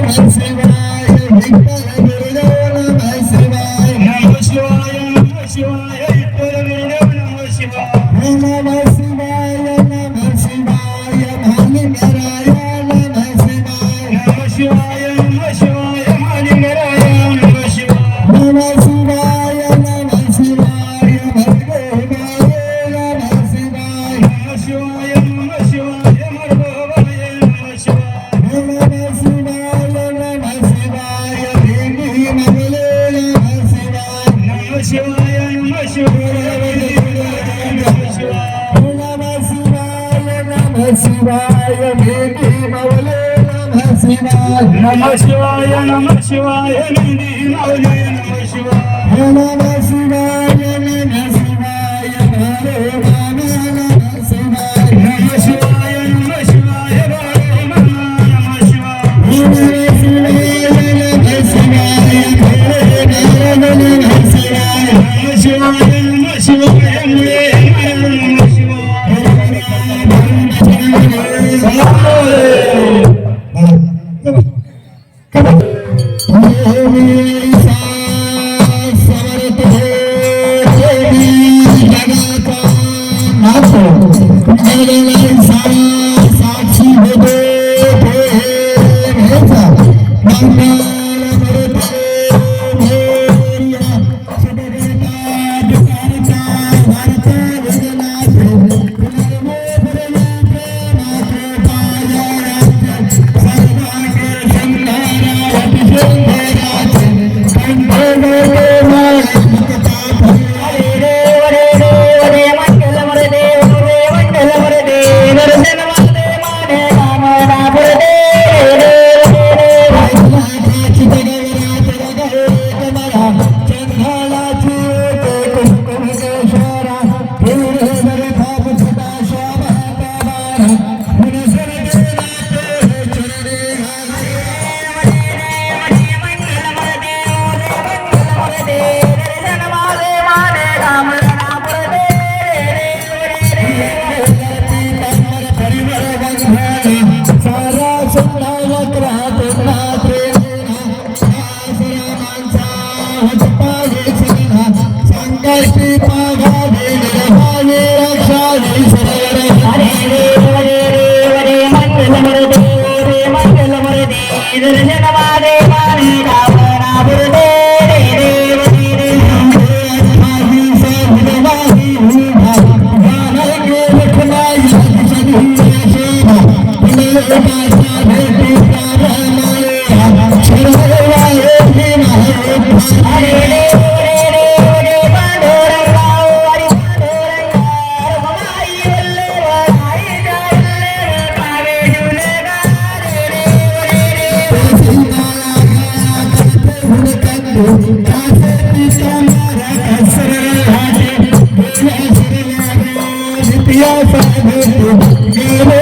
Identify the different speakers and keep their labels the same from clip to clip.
Speaker 1: नमः शिवाय विठ्ठल శివాయ నిధి మౌలే నమ శివాయ నమ శివాయ నమ శివాయ నిధి మౌలే నమ శివాయ నమ శివాయ నమ శివాయ మౌలే నమ శివాయ నమ శివాయ నమ శివాయ నమ శివాయ శివాయ నమ శివాయ నమ శివాయ ಸಾಧಿತು ನೀವೇ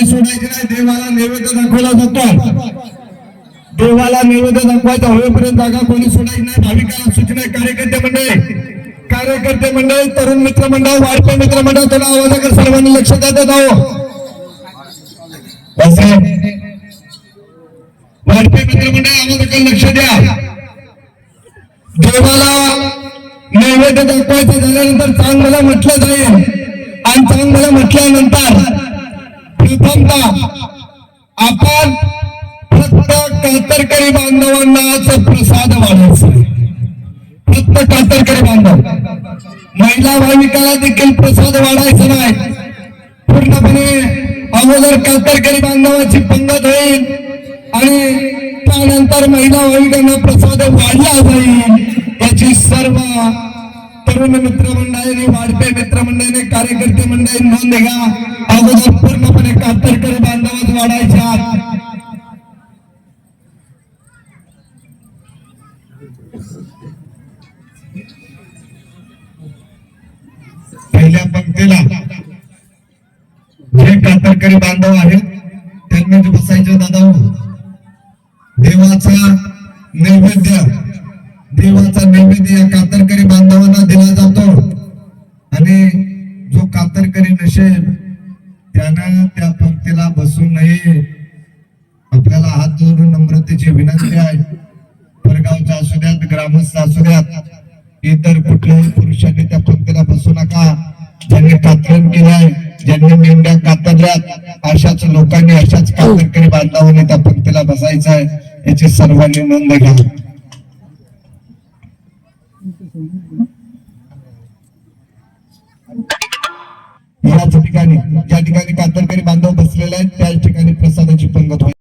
Speaker 1: जागा सोडायचे नाही देवाला नैवेद्य दाखवला जातो. देवाला नैवेद्य दाखवायचा होईपर्यंत जागा कोणी सोडायची नाही. भाविकाला सूचना कार्यकर्ते मंडळी कार्यकर्ते मंडळी तरुण मित्र मंडळ वाढपे मित्र मंडळ थोडा आवाजाकडे सर्वांनी लक्ष देतात आहो बस. रे. वाढपे मित्र मंडळ आवाजाकडे लक्ष द्या. देवाला नैवेद्य दाखवायचं झाल्यानंतर चांगलं म्हटलं जाईल. आणि चांगलं म्हटल्यानंतर प्रथमतः आपण फक्त कातरकरी बांधवांनाच प्रसाद वाढायचा फक्त कातरकरी बांधव. महिला भाविकाला देखील प्रसाद वाढायचा नाही. पूर्णपणे अगोदर कातरकरी बांधवाची पंगत होईल आणि त्यानंतर महिला भाविकांना प्रसाद वाढला जाईल. याची सर्व तरुण मित्रमंडळाने वाढते मित्रमंडळाने कार्यकर्ते मंडळी नोंद घ्या. अगोदर पूर्णपणे कातरकरी बांधवात वाढायच्या पहिल्या पंक्तीला जे कातरकरी बांधव आहेत त्यांनी बसायचे दादा हो. देवाचा नैवेद्य देवाचा नैवेद्य इतर कुठल्याही पुरुषांनी त्या पंक्तीला बसू नका. ज्यांनी कातरण केलंय ज्यांनी मेंढ्या कातरल्यात अशाच लोकांनी अशाच कातरकरी बांधवांनी त्या पंक्तीला बसायचं आहे याची सर्वांनी नोंद घ्या. याच ठिकाणी ज्या ठिकाणी कातरकरी बांधव बसलेले आहेत त्याच ठिकाणी प्रसादाची पंगत